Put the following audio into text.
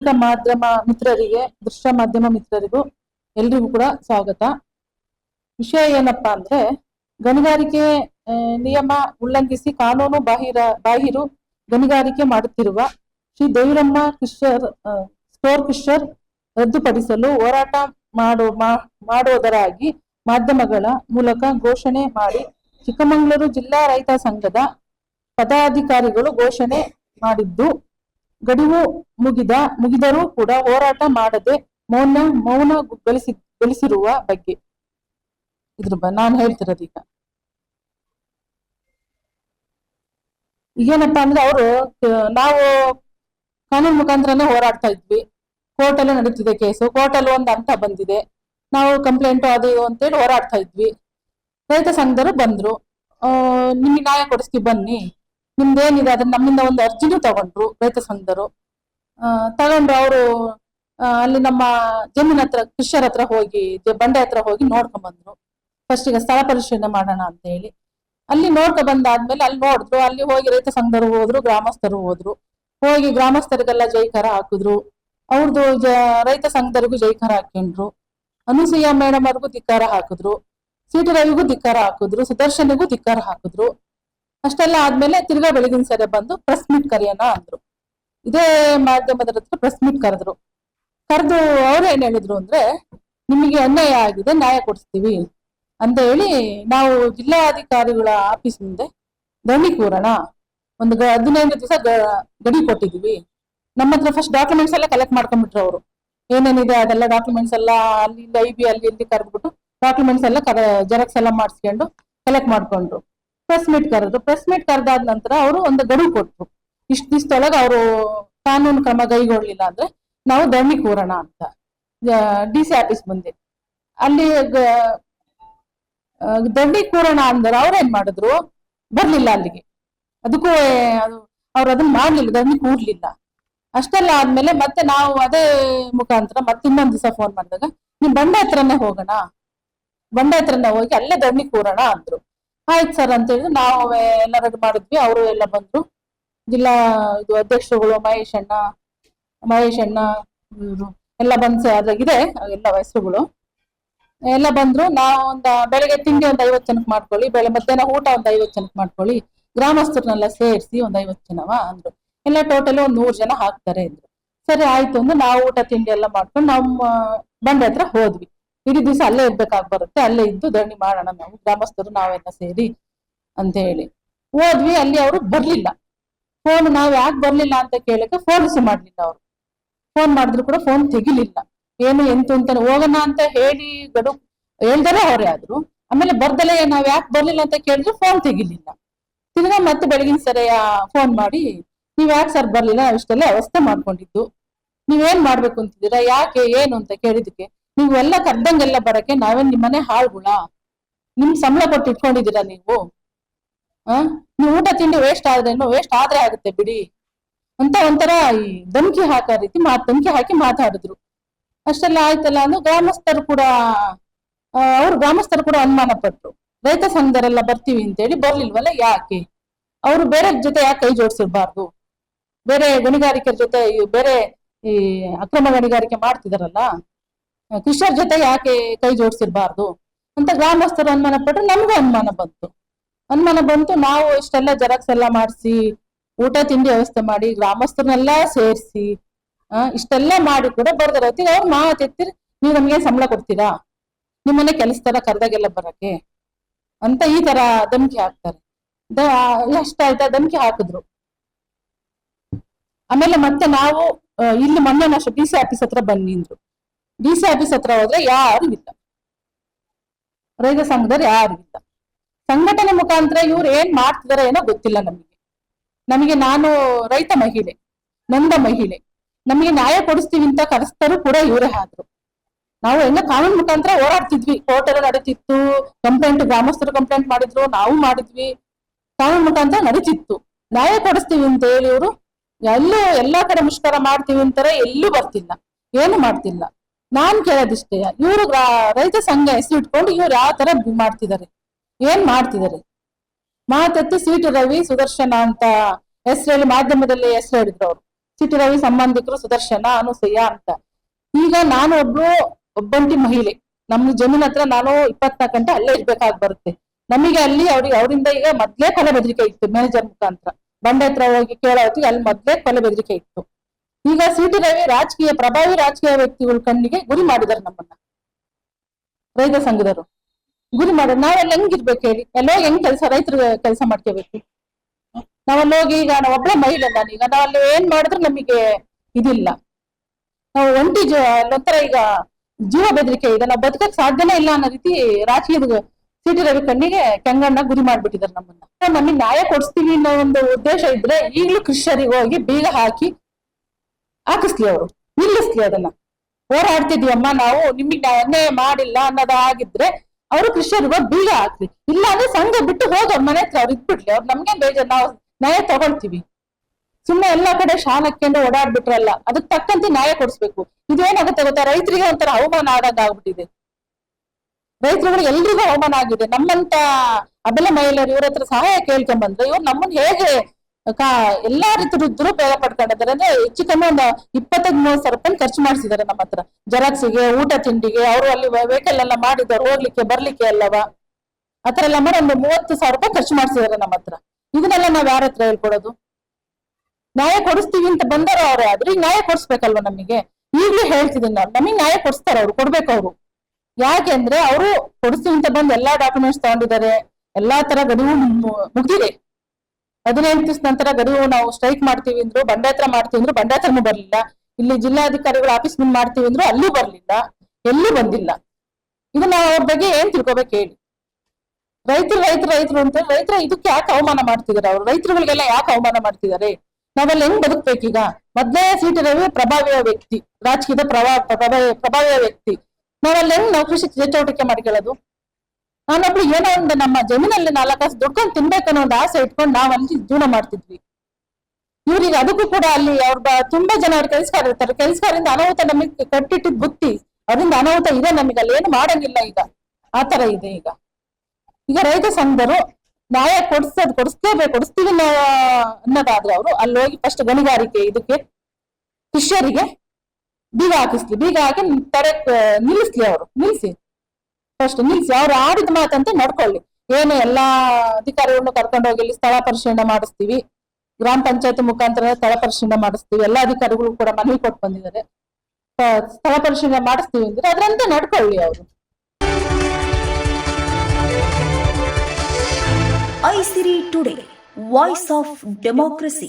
ಮಾಧ್ಯಮ ಮಿತ್ರರಿಗೆ, ದೃಶ್ಯ ಮಾಧ್ಯಮ ಮಿತ್ರರಿಗೂ ಎಲ್ರಿಗೂ ಕೂಡ ಸ್ವಾಗತ. ವಿಷಯ ಏನಪ್ಪಾ ಅಂದ್ರೆ, ಗಣಿಗಾರಿಕೆ ನಿಯಮ ಉಲ್ಲಂಘಿಸಿ ಕಾನೂನು ಬಾಹಿರ, ಬಾಹಿರು ಗಣಿಗಾರಿಕೆ ಮಾಡುತ್ತಿರುವ Shri Deviramma crusher store crusher ರದ್ದುಪಡಿಸಲು ಹೋರಾಟ ಮಾಡೋ ಮಾಡುವುದರಾಗಿ ಮಾಧ್ಯಮಗಳ ಮೂಲಕ ಘೋಷಣೆ ಮಾಡಿ ಚಿಕ್ಕಮಗಳೂರು ಜಿಲ್ಲಾ ರೈತ ಸಂಘದ ಪದಾಧಿಕಾರಿಗಳು ಘೋಷಣೆ ಮಾಡಿದ್ದು. ಗಡುವು ಮುಗಿದ, ಮುಗಿದರೂ ಕೂಡ ಹೋರಾಟ ಮಾಡದೆ ಮೌನ ಮೌನ ಗಳಿಸಿ, ಗಳಿಸಿರುವ ಬಗ್ಗೆ. ಇದ್ರ ನಾನು ಹೇಳ್ತಿರೋದು ಈಗ. ಈಗೇನಪ್ಪಾ ಅಂದ್ರೆ ಅವರು, ನಾವು ಕಾನೂನು ಮುಖಾಂತರನೇ ಹೋರಾಡ್ತಾ ಇದ್ವಿ. ಕೋರ್ಟ್ ಅಲ್ಲೂ ನಡೀತಿದೆ ಕೇಸು. ಕೋರ್ಟಲ್ಲಿ ಒಂದು ಅಂತ ಬಂದಿದೆ. ನಾವು ಕಂಪ್ಲೇಂಟ್ ಅದು ಅಂತ ಅಂತೇಳಿ ಹೋರಾಡ್ತಾ ಇದ್ವಿ. ರೈತ ಸಂಘದವರು ಬಂದ್ರು. ನಿಮಗೆ ನ್ಯಾಯ ಕೊಡಿಸ್ತೀವಿ ಬನ್ನಿ. ನಿಮ್ದೇನಿದೆ? ಅದನ್ನ ನಮ್ಮಿಂದ ಒಂದು ಅರ್ಜಿನು ತಗೊಂಡ್ರು ರೈತ ಸಂಘದರು ಆ, ತಗೊಂಡು ಅವರು ಅಲ್ಲಿ ನಮ್ಮ ಜಮೀನ್ ಹತ್ರ ಕೃಷಿಯರ ಹತ್ರ ಹೋಗಿ ಬಂಡೆ ಹತ್ರ ಹೋಗಿ ನೋಡ್ಕೊಂಡ್ ಬಂದ್ರು ಫಸ್ಟ್ ಈಗ ಸ್ಥಳ ಪರಿಶೀಲನೆ ಮಾಡೋಣ ಅಂತ ಹೇಳಿ. ಅಲ್ಲಿ ನೋಡ್ಕೊ ಬಂದಾದ್ಮೇಲೆ ಅಲ್ಲಿ ನೋಡಿದ್ರು ಅಲ್ಲಿ ಹೋಗಿ ರೈತ ಸಂಘದವರು ಹೋದ್ರು ಗ್ರಾಮಸ್ಥರು ಹೋದ್ರು. ಹೋಗಿ ಗ್ರಾಮಸ್ಥರಿಗೆಲ್ಲ ಜೈಕಾರ ಹಾಕಿದ್ರು. ಅವ್ರದ್ದು ಜ ರೈತ ಸಂಘದವರಿಗೂ ಜೈಕಾರ ಹಾಕೊಂಡ್ರು ಅನುಸೂಯ ಮೇಡಮ್ ಅವ್ರಿಗೂ ಧಿಕ್ಕಾರ ಹಾಕಿದ್ರು. ಸಿಟಿ ರವಿಗೂ ಧಿಕ್ಕಾರ ಹಾಕಿದ್ರು. ಸುದರ್ಶನಿಗೂ ಧಿಕ್ಕಾರ ಹಾಕಿದ್ರು. ಅಷ್ಟೆಲ್ಲ ಆದ್ಮೇಲೆ ತಿರ್ಗಾ ಬೆಳಗಿನ ಸರಿ ಬಂದು ಪ್ರೆಸ್ ಮೀಟ್ ಕರೆಯೋಣ ಅಂದ್ರು. ಇದೇ ಮಾಧ್ಯಮದ ಹತ್ರ ಪ್ರೆಸ್ ಮೀಟ್ ಕರೆದ್ರು. ಕರೆದು ಅವ್ರು ಏನ್ ಹೇಳಿದ್ರು ಅಂದ್ರೆ, ನಿಮಗೆ ಅನ್ಯಾಯ ಆಗಿದೆ, ನ್ಯಾಯ ಕೊಡಿಸ್ತೀವಿ. ಅಂತ ಹೇಳಿ ನಾವು ಜಿಲ್ಲಾಧಿಕಾರಿಗಳ ಆಫೀಸ್ ಮುಂದೆ ಧರಣಿ ಕೂರೋಣ ಒಂದು ಹದಿನೈದು ದಿವಸ ಗಡಿ ಕೊಟ್ಟಿದೀವಿ ನಮ್ಮ ಹತ್ರ ಫಸ್ಟ್ ಡಾಕ್ಯುಮೆಂಟ್ಸ್ ಎಲ್ಲ ಕಲೆಕ್ಟ್ ಮಾಡ್ಕೊಂಡ್ಬಿಟ್ರು ಅವರು. ಏನೇನಿದೆ ಅದೆಲ್ಲ ಡಾಕ್ಯುಮೆಂಟ್ಸ್ ಎಲ್ಲ ಅಲ್ಲಿ ಐ ಬಿ ಅಲ್ಲಿ ಇಲ್ಲಿ ಕರೆದ್ಬಿಟ್ಟು ಡಾಕ್ಯುಮೆಂಟ್ಸ್ ಎಲ್ಲ ಜೆರಾಕ್ಸ್ ಎಲ್ಲ ಮಾಡಿಸ್ಕೊಂಡು ಕಲೆಕ್ಟ್ ಮಾಡ್ಕೊಂಡ್ರು. ಪ್ರೆಸ್ ಮೀಟ್ ಕರೆದ್ರು. ಪ್ರೆಸ್ ಮೀಟ್ ಕರೆದಾದ ನಂತರ ಅವರು ಒಂದು ಗಡು ಕೊಟ್ರು. ಇಷ್ಟು ದಿವಸದೊಳಗೆ ಅವರು ಕಾನೂನು ಕ್ರಮ ಕೈಗೊಳ್ಳಲಿಲ್ಲ ಅಂದ್ರೆ ನಾವು ಧರಣಿ ಕೂರೋಣ ಅಂತ. ಡಿ ಸಿ ಆಫೀಸ್ ಮುಂದೆ. ಅಲ್ಲಿ ಧರಣಿ ಕೂರೋಣ ಅಂದ್ರೆ ಅವ್ರೇನ್ ಮಾಡಿದ್ರು? ಬರ್ಲಿಲ್ಲ ಅಲ್ಲಿಗೆ. ಅದಕ್ಕೂ ಅದು ಅವ್ರು ಅದನ್ನ ಮಾಡ್ಲಿಲ್ಲ ಧರಣಿ ಕೂರ್ಲಿಲ್ಲ ಅಷ್ಟೆಲ್ಲ ಆದ್ಮೇಲೆ ಮತ್ತೆ ನಾವು ಅದೇ ಮುಖಾಂತರ ಮತ್ತೆ ಇನ್ನೊಂದ್ ದಿವಸ ಫೋನ್ ಮಾಡಿದಾಗ ನೀವು ಬಂಡೆ ಹತ್ರನೇ ಹೋಗೋಣ. ಬಂಡೆ ಹತ್ರನೇ ಹೋಗಿ ಅಲ್ಲೇ ಧರಣಿ ಕೂರೋಣ ಅಂದ್ರು. ಆಯ್ತು ಸರ್ ಅಂತ ಹೇಳಿದ್ರು ನಾವು ಎಲ್ಲ ರೆಡಿ ಮಾಡಿದ್ವಿ, ಅವರು ಎಲ್ಲ ಬಂದರು. ಜಿಲ್ಲಾ ಇದು ಅಧ್ಯಕ್ಷರುಗಳು ಮಹೇಶ್ ಅಣ್ಣ ಮಹೇಶ್ ಅಣ್ಣ ಎಲ್ಲ ಬಂದ್ ಅದ್ರಾಗಿದೆ ಎಲ್ಲ ವಯಸ್ಸುಗಳು ಎಲ್ಲ ಬಂದ್ರು, ನಾವು ಒಂದು ಬೆಳಗ್ಗೆ ತಿಂಡಿ ಒಂದು ಐವತ್ತು ಜನಕ್ಕೆ ಮಾಡ್ಕೊಳ್ಳಿ ಬೆಳೆ ಮಧ್ಯಾಹ್ನ ಊಟ ಒಂದು ಐವತ್ತು ಜನಕ್ಕೆ ಮಾಡ್ಕೊಳ್ಳಿ, ಗ್ರಾಮಸ್ಥರನ್ನೆಲ್ಲ ಸೇರಿಸಿ ಒಂದು ಐವತ್ತು ಜನವ ಅಂದ್ರು. ಎಲ್ಲ ಟೋಟಲ್ ಒಂದು ನೂರು ಜನ ಹಾಕ್ತಾರೆ ಅಂದ್ರು. ಸರಿ, ಆಯ್ತು ಅಂದ್ರೆ, ನಾವು ಊಟ, ತಿಂಡಿ ಎಲ್ಲ ಮಾಡ್ಕೊಂಡು ನಮ್ಮ ಬಂಡೆ ಹತ್ರ ಹೋದ್ವಿ. ಇಡೀ ದಿವಸ ಅಲ್ಲೇ ಇರ್ಬೇಕಾಗ್ ಬರುತ್ತೆ. ಅಲ್ಲೇ ಇದ್ದು ಧರಣಿ ಮಾಡೋಣ ನಾವು. ಗ್ರಾಮಸ್ಥರು ನಾವೆಲ್ಲ ಸೇರಿ ಅಂತ ಹೇಳಿ. ಹೋದ್ವಿ, ಅಲ್ಲಿ ಅವರು ಬರ್ಲಿಲ್ಲ. ಫೋನ್ ನಾವ್ ಯಾಕೆ ಬರ್ಲಿಲ್ಲ ಅಂತ ಕೇಳಕ್ಕೆ ಫೋನ್ ಸಹ ಮಾಡ್ಲಿಲ್ಲ ಅವ್ರು. ಫೋನ್ ಮಾಡಿದ್ರು ಕೂಡ ಫೋನ್ ತೆಗಿಲಿಲ್ಲ. ಏನು ಎಂತು ಅಂತ ಹೋಗೋಣ ಅಂತ ಹೇಳಿ ಗಡು ಹೇಳ್ದಾರೆ ಅವರೇ ಆದ್ರು. ಆಮೇಲೆ ಬರ್ದಲೇ ನಾವ್ ಯಾಕೆ ಬರ್ಲಿಲ್ಲ ಅಂತ ಕೇಳಿದ್ರು ಫೋನ್ ತೆಗಿಲಿಲ್ಲ. ತಿರ್ಗಾ ಮತ್ತೆ ಬೆಳಗಿನ ಸರಿ ಫೋನ್ ಮಾಡಿ, ನೀವ್ ಯಾಕೆ ಸರ್ ಬರ್ಲಿಲ್ಲ? ಇಷ್ಟೆಲ್ಲ ವ್ಯವಸ್ಥೆ ಮಾಡ್ಕೊಂಡಿದ್ದು. ನೀವೇನ್ ಮಾಡ್ಬೇಕು ಅಂತಿದ್ದೀರಾ? ಯಾಕೆ, ಏನು? ಅಂತ ಕೇಳಿದಕ್ಕೆ ನೀವು ಎಲ್ಲ ಕರ್ದಂಗೆಲ್ಲ ಬರಕ್ಕೆ ನಾವೇನ್ ನಿಮ್ಮನೆ ಹಾಳ್ಗುಳ. ನಿಮ್ ಸಂಬಳ ಕೊಟ್ಟು ಇಟ್ಕೊಂಡಿದ್ದೀರಾ ನೀವು? ಆ? ನೀವು ಊಟ ತಿಂಡಿ ವೇಸ್ಟ್ ಆದ್ರೇನು ವೇಸ್ಟ್ ಆದ್ರೆ ಆಗುತ್ತೆ ಬಿಡಿ. ಅಂತ ಒಂಥರ ಈ ಧಮಕಿ ಹಾಕೋ ರೀತಿ ಮಾ, ಧಮಕಿ ಹಾಕಿ ಮಾತಾಡಿದ್ರು. ಅಷ್ಟೆಲ್ಲ ಆಯ್ತಲ್ಲ ಅಂದ್ರೆ ಗ್ರಾಮಸ್ಥರು ಕೂಡ ಅವ್ರು ಗ್ರಾಮಸ್ಥರು ಕೂಡ ಅನುಮಾನ ಪಟ್ರು. ರೈತ ಸಂಘದರೆಲ್ಲ ಬರ್ತೀವಿ ಅಂತೇಳಿ ಬರ್ಲಿಲ್ವಲ್ಲ ಯಾಕೆ? ಅವರು ಬೇರೆ ಜೊತೆ ಯಾಕೆ ಕೈ ಜೋಡಿಸಿರ್ಬಾರ್ದು? ಬೇರೆ ಗಣಿಗಾರಿಕೆ ಜೊತೆ ಬೇರೆ ಈ ಅಕ್ರಮ ಗಣಿಗಾರಿಕೆ ಮಾಡ್ತಿದಾರಲ್ಲ? ಕೃಷಿಯರ ಜೊತೆ ಯಾಕೆ ಕೈ ಜೋಡಿಸಿರ್ಬಾರ್ದು? ಅಂತ ಗ್ರಾಮಸ್ಥರು ಅನುಮಾನ ಪಟ್ರೆ ನಮಗೂ ಅನುಮಾನ ಬಂತು. ಅನುಮಾನ ಬಂತು, ನಾವು ಇಷ್ಟೆಲ್ಲ ಜೆರಾಕ್ಸ್ ಎಲ್ಲ ಮಾಡಿಸಿ, ಊಟ, ತಿಂಡಿ ವ್ಯವಸ್ಥೆ ಮಾಡಿ ಗ್ರಾಮಸ್ಥರನ್ನೆಲ್ಲ ಸೇರಿಸಿ ಇಷ್ಟೆಲ್ಲ ಮಾಡಿ ಕೂಡ ಬರ್ದಾರ. ಅವ್ರು ಮಾತೆತ್ತಿರಿ ನೀವು ನಮ್ಗೆ ಸಂಬಳ ಕೊಡ್ತೀರಾ? ನಿಮ್ಮನೆ ತರ ಕರೆದಾಗೆಲ್ಲ ಬರಕ್ಕೆ? ಅಂತ ಈ ತರ ಧಮಕಿ ಹಾಕ್ತಾರೆ. ಎಷ್ಟಾಯ್ತಾ ಧಮಕಿ ಹಾಕಿದ್ರು. ಆಮೇಲೆ ಮತ್ತೆ ನಾವು ಇಲ್ಲಿ ಮೊನ್ನೆ ನಾವು ಡಿ ಸಿ ಆಫೀಸ್ ಹತ್ರ ಬಂದಿದ್ರು. ಡಿ ಸಿ ಆಫೀಸ್ ಹತ್ರ ಹೋದ್ರೆ ಯಾರು ಇಲ್ಲ. ರೈತ ಸಂಘದವ್ರು ಯಾರು ಇಲ್ಲ. ಸಂಘಟನೆ ಮುಖಾಂತರ ಇವ್ರು ಏನ್ ಮಾಡ್ತಿದಾರೆ ಏನೋ ಗೊತ್ತಿಲ್ಲ ನಮಗೆ. ನಮಗೆ ನಾನು ರೈತ ಮಹಿಳೆ, ನೊಂದ ಮಹಿಳೆ. ನಮಗೆ ನ್ಯಾಯ ಕೊಡಿಸ್ತೀವಿ ಅಂತ ಕರೆಸ್ತರು ಕೂಡ ಇವರೇ ಆದ್ರು. ನಾವು ಹೆಂಗ ಕಾನೂನು ಮುಖಾಂತರ ಓಡಾಡ್ತಿದ್ವಿ ಕೋರ್ಟ್ ಎಲ್ಲ ನಡೀತಿತ್ತು ಕಂಪ್ಲೇಂಟ್ ಗ್ರಾಮಸ್ಥರು ಕಂಪ್ಲೇಂಟ್ ಮಾಡಿದ್ರು, ನಾವು ಮಾಡಿದ್ವಿ. ಕಾನೂನು ಮುಖಾಂತರ ನಡೀತಿತ್ತು. ನ್ಯಾಯ ಕೊಡಿಸ್ತೀವಿ ಅಂತ ಹೇಳಿ ಇವರು ಎಲ್ಲೂ ಎಲ್ಲಾ ಕಡೆ ಮುಷ್ಕರ ಮಾಡ್ತೀವಿ ಅಂತಾರೆ, ಎಲ್ಲೂ ಬರ್ತಿಲ್ಲ. ಏನು ಮಾಡ್ತಿಲ್ಲ. ನಾನ್ ಕೇಳೋದಿಷ್ಟೇ. ಇವರು ರೈತ ಸಂಘ ಹೆಸರು ಇಟ್ಕೊಂಡು ಇವ್ರು ಯಾವ ತರ ಮಾಡ್ತಿದ್ದಾರೆ. ಏನ್ ಮಾಡ್ತಿದ್ದಾರೆ? ಮಾತೆತ್ತಿ ಸಿಟಿ ರವಿ ಸುದರ್ಶನ ಅಂತ ಹೆಸರು ಹೇಳಿ ಮಾಧ್ಯಮದಲ್ಲಿ ಹೆಸರು ಹೇಳಿದ್ರು ಅವ್ರು. ಸಿಟಿ ರವಿ ಸಂಬಂಧಿಕರು ಸುದರ್ಶನ, ಅನುಸೂಯ ಅಂತ. ಈಗ ನಾನು ಒಬ್ರು ಒಬ್ಬಂಟಿ ಮಹಿಳೆ. ನಮ್ಮ ಜಮೀನ್ ಹತ್ರ ನಾನು ಇಪ್ಪತ್ನಾಲ್ಕು ಗಂಟೆ ಅಲ್ಲೇ ಇರ್ಬೇಕಾಗಿ ಬರುತ್ತೆ. ನಮಗೆ ಅಲ್ಲಿ ಅವ್ರಿಗೆ, ಅವರಿಂದ ಈಗ ಮೊದ್ಲೇ ಕೊಲೆ ಬೆದರಿಕೆ ಇತ್ತು, ಮ್ಯಾನೇಜರ್ ಮುಖಾಂತರ. ಬಂಡೆ ಹತ್ರ ಹೋಗಿ ಕೇಳೋ ಅಲ್ಲಿ ಮೊದ್ಲೇ ಕೊಲೆ ಬೆದರಿಕೆ ಇತ್ತು. ಈಗ ಸಿಟಿ ರವಿ ರಾಜಕೀಯ, ಪ್ರಭಾವಿ ರಾಜಕೀಯ ವ್ಯಕ್ತಿಗಳ ಕಣ್ಣಿಗೆ ಗುರಿ ಮಾಡಿದಾರೆ ನಮ್ಮನ್ನ. ರೈತ ಸಂಘದವರು. ಗುರಿ ಮಾಡ, ನಾವೆಲ್ಲ ಹೆಂಗಿರ್ಬೇಕು ಹೇಳಿ? ಎಲ್ಲೋ ಹೆಂಗ್ ಕೆಲಸ, ರೈತರು ಕೆಲಸ ಮಾಡ್ಕೋಬೇಕು ನಾವಲ್ಲಿ ಹೋಗಿ ಈಗ ನಾವು ಒಬ್ಬಳೆ ಮಹಿಳೆ ನಾನೀಗ ನಾವಲ್ಲಿ ಏನ್ ಮಾಡಿದ್ರು ನಮಗೆ ಇದಿಲ್ಲ. ನಾವು ಒಂಟಿ ಜೀವ ನಂತರ ಈಗ ಜೀವ ಬೆದರಿಕೆ ಇದೆ. ನಾವು ಬದುಕಕ್ ಸಾಧ್ಯನೇ ಇಲ್ಲ ಅನ್ನೋ ರೀತಿ ರಾಜಕೀಯದ ಸಿಟಿ ರವಿ ಕಣ್ಣಿಗೆ ಕೆಂಗಣ್ಣ ಗುರಿ ಮಾಡ್ಬಿಟ್ಟಿದ್ದಾರೆ ನಮ್ಮನ್ನ. ನಮಗೆ ನ್ಯಾಯ ಕೊಡಿಸ್ತೀವಿ ಅನ್ನೋ ಒಂದು ಉದ್ದೇಶ ಇದ್ರೆ ಈಗಲೂ ಕೃಷಿಯರಿಗೆ ಹೋಗಿ ಬೀಗ ಹಾಕಿ ಹಾಕಿಸ್ಲಿ ಅವರು. ನಿಲ್ಲಿಸ್ಲಿ ಅದನ್ನ. ಹೋರಾಡ್ತಿದ್ವಮ್ಮ ನಾವು ನಿಮಗೆ ಅನ್ಯಾಯ ಮಾಡಿಲ್ಲ ಅನ್ನೋದು ಆಗಿದ್ರೆ ಅವರು ಕ್ರಿಶ್ಚಿಯನ್ಗೆ ಬೀಗ ಹಾಕ್ಲಿ. ಇಲ್ಲ ಅಂದ್ರೆ ಸಂಘ ಬಿಟ್ಟು ಹೋಗಿ ಅವ್ರ ಮನೆ ಹತ್ರ ಅವ್ರು ಇದ್ಬಿಡ್ಲಿ. ಅವ್ರು ನಮ್ಗೆ ಬೇಜಾರ್? ನಾವು ನ್ಯಾಯ ತಗೊಳ್ತೀವಿ. ಸುಮ್ಮನೆ ಎಲ್ಲಾ ಕಡೆ ಶಾನ್ ಹಾಕೊಂಡು ಓಡಾಡ್ಬಿಟ್ರಲ್ಲ ಅದಕ್ಕೆ ತಕ್ಕಂತೆ ನ್ಯಾಯ ಕೊಡಿಸ್ಬೇಕು. ಇದೇನಾಗುತ್ತೆ ಗೊತ್ತಾ? ರೈತರಿಗೆ ಒಂಥರ ಅವಮಾನ ಆದಂಗ ಆಗ್ಬಿಟ್ಟಿದೆ. ರೈತರುಗಳು ಎಲ್ರಿಗೂ ಅವಮಾನ ಆಗಿದೆ. ನಮ್ಮಂತ ಅಬಲ ಮಹಿಳೆಯರು ಇವ್ರ ಹತ್ರ ಸಹಾಯ ಕೇಳ್ಕೊಂಡ್ ಬಂದ್ರೆ ಇವ್ರು ನಮ್ಮನ್ನ ಹೇಗೆ ಎಲ್ಲಾ ರೀತಿ ಬೇಗ ಪಡ್ಕೊಂಡಿದ್ದಾರೆ ಅಂದ್ರೆ ಹೆಚ್ಚು ಕಮ್ಮಿ ಒಂದು ಇಪ್ಪತ್ತೈದು, ಮೂವತ್ತು ಸಾವಿರ ರೂಪಾಯಿ ಖರ್ಚು ಮಾಡಿಸಿದ್ದಾರೆ ನಮ್ಮ ಹತ್ರ. ಜೆರಾಕ್ಸಿಗೆ, ಊಟ ತಿಂಡಿಗೆ, ಅವರು ಅಲ್ಲಿ ವೆಹಿಕಲ್ ಎಲ್ಲ ಮಾಡಿದ್ದಾರೆ ಹೋಗ್ಲಿಕ್ಕೆ ಬರ್ಲಿಕ್ಕೆ ಅಲ್ಲವಾ? ಆತರ ಎಲ್ಲ ಮಾಡಿ ಒಂದು ಮೂವತ್ತು ಸಾವಿರ ರೂಪಾಯಿ ಖರ್ಚು ಮಾಡಿಸಿದ್ದಾರೆ ನಮ್ಮ ಹತ್ರ. ಇದನ್ನೆಲ್ಲ ನಾವ್ ಯಾರ ಹತ್ರ ಹೇಳ್ಕೊಡೋದು? ನ್ಯಾಯ ಕೊಡಿಸ್ತೀವಿ ಅಂತ ಬಂದಾರ ಅವ್ರೆ ಆದ್ರೆ ನ್ಯಾಯ ಕೊಡಿಸ್ಬೇಕಲ್ವ ನಮಗೆ? ಈಗ್ಲೂ ಹೇಳ್ತಿದ್ದೀನಿ ನಾವು ನಮಗೆ ನ್ಯಾಯ ಕೊಡಿಸ್ತಾರ ಅವ್ರು, ಕೊಡ್ಬೇಕು ಅವರು. ಯಾಕೆ ಅಂದ್ರೆ ಅವರು ಕೊಡಿಸ್ತೀವಿ ಅಂತ ಬಂದು ಎಲ್ಲಾ ಡಾಕ್ಯುಮೆಂಟ್ಸ್ ತಗೊಂಡಿದ್ದಾರೆ, ಎಲ್ಲಾ ತರ ಗಡುವು ಮುಗ್ದಿದೆ. ಹದಿನೈದು ದಿವಸ ನಂತರ ಗಡುವು ನಾವು ಸ್ಟ್ರೈಕ್ ಮಾಡ್ತೀವಿ ಅಂದ್ರು, ಬಂಡಾಯತ್ರ ಮಾಡ್ತೀವಿ ಅಂದ್ರು, ಬಂಡಾಯತ್ರನೂ ಬರ್ಲಿಲ್ಲ. ಇಲ್ಲಿ ಜಿಲ್ಲಾಧಿಕಾರಿಗಳ ಆಫೀಸ್ ಮುಂದೆ ಮಾಡ್ತೀವಿ ಅಂದ್ರು, ಅಲ್ಲೂ ಬರ್ಲಿಲ್ಲ. ಎಲ್ಲೂ ಬಂದಿಲ್ಲ. ಇದನ್ನ ಅವ್ರ ಬಗ್ಗೆ ಏನ್ ತಿಳ್ಕೊಬೇಕು ಹೇಳಿ? ರೈತರು ರೈತರು ರೈತರು ಅಂತ ರೈತರ ಇದಕ್ಕೆ ಯಾಕೆ ಅವಮಾನ ಮಾಡ್ತಿದಾರೆ ಅವ್ರು? ರೈತರುಗಳಿಗೆಲ್ಲ ಯಾಕೆ ಅವಮಾನ ಮಾಡ್ತಿದ್ದಾರೆ ನಾವೆಲ್ಲ ಹೆಂಗ್ ಬದುಕ್ಬೇಕೀಗ? ಮೊದ್ಲೇ ಸೀಟಿ ರವಿ ಪ್ರಭಾವಿಯ ವ್ಯಕ್ತಿ, ರಾಜಕೀಯದ ಪ್ರಭಾವ ಪ್ರಭಾವ, ಪ್ರಭಾವಿಯ ವ್ಯಕ್ತಿ. ನಾವೆಲ್ಲ ಹೆಂಗ್ ನಾವು ಕೃಷಿ ಚಟುವಟಿಕೆ ಮಾಡ್ಕೊಳ್ಳೋದು? ನಾನೊಬ್ಳು ಏನೋ ಒಂದು ನಮ್ಮ ಜಮೀನಲ್ಲಿ ನಾಲ್ಕು ಕಾಸು ದುಡ್ಕೊಂಡು ತಿನ್ಬೇಕನ್ನೋ ಒಂದು ಆಸೆ ಇಟ್ಕೊಂಡು ನಾವು ಅಲ್ಲಿ ಜೀವನ ಮಾಡ್ತಿದ್ವಿ. ಇವ್ರಿಗೆ ಅದಕ್ಕೂ ಕೂಡ ಅಲ್ಲಿ ಅವ್ರ ತುಂಬಾ ಜನ ಅವ್ರ ಕೆಲಸಕಾರ ಇರ್ತಾರೆ. ಕೆಲಸಕಾರಿಂದ ಅನಾಹುತ ನಮಗೆ ಕಟ್ಟಿಟ್ಟಿದ್ ಬುತ್ತಿ, ಅದರಿಂದ ಅನಾಹುತ ಇದೆ ನಮಗೆ, ಅಲ್ಲಿ ಏನು ಮಾಡಂಗಿಲ್ಲ ಈಗ. ಆತರ ಇದೆ ಈಗ. ಈಗ ರೈತ ಸಂಘರು ನ್ಯಾಯ ಕೊಡ್ಸೋದು ಕೊಡಿಸ್ಲೇಬೇಕು, ಕೊಡಿಸ್ತೀವಿ ಅನ್ನೋ, ಅನ್ನೋದಾದ್ರೆ ಅವರು ಅಲ್ಲಿ ಹೋಗಿ ಫಸ್ಟ್ ಗಣಿಗಾರಿಕೆ ಇದಕ್ಕೆ, ಕೃಷಿಯರಿಗೆ ಬೀಗ ಹಾಕಿಸ್ಲಿ. ಬೀಗ ಹಾಕಿ ತರಕ್ ನಿಲ್ಲಿಸ್ಲಿ ಅವರು, ನಿಲ್ಸಿ. ಫಸ್ಟ್ ನಿಲ್ಸಿ ಅವ್ರು ಆಡಿದ ಮಾತಂತೆ ನಡ್ಕೊಳ್ಳಿ. ಏನು ಎಲ್ಲಾ ಅಧಿಕಾರಿಗಳನ್ನು ಕರ್ಕೊಂಡು ಹೋಗಿ ಇಲ್ಲಿ ಸ್ಥಳ ಪರಿಶೀಲನೆ ಮಾಡಿಸ್ತೀವಿ. ಗ್ರಾಮ ಪಂಚಾಯತ್ ಮುಖಾಂತರ ಸ್ಥಳ ಪರಿಶೀಲನೆ ಮಾಡಿಸ್ತೀವಿ. ಎಲ್ಲಾ ಅಧಿಕಾರಿಗಳು ಕೂಡ ಮನವಿ ಕೊಟ್ಟು ಬಂದಿದ್ದಾರೆ. ಸ್ಥಳ ಪರಿಶೀಲನೆ ಮಾಡಿಸ್ತೀವಿ ಅಂದ್ರೆ ಅದ್ರಂತೆ ನಡ್ಕೊಳ್ಳಿ ಅವರು. Aisiri today voice of democracy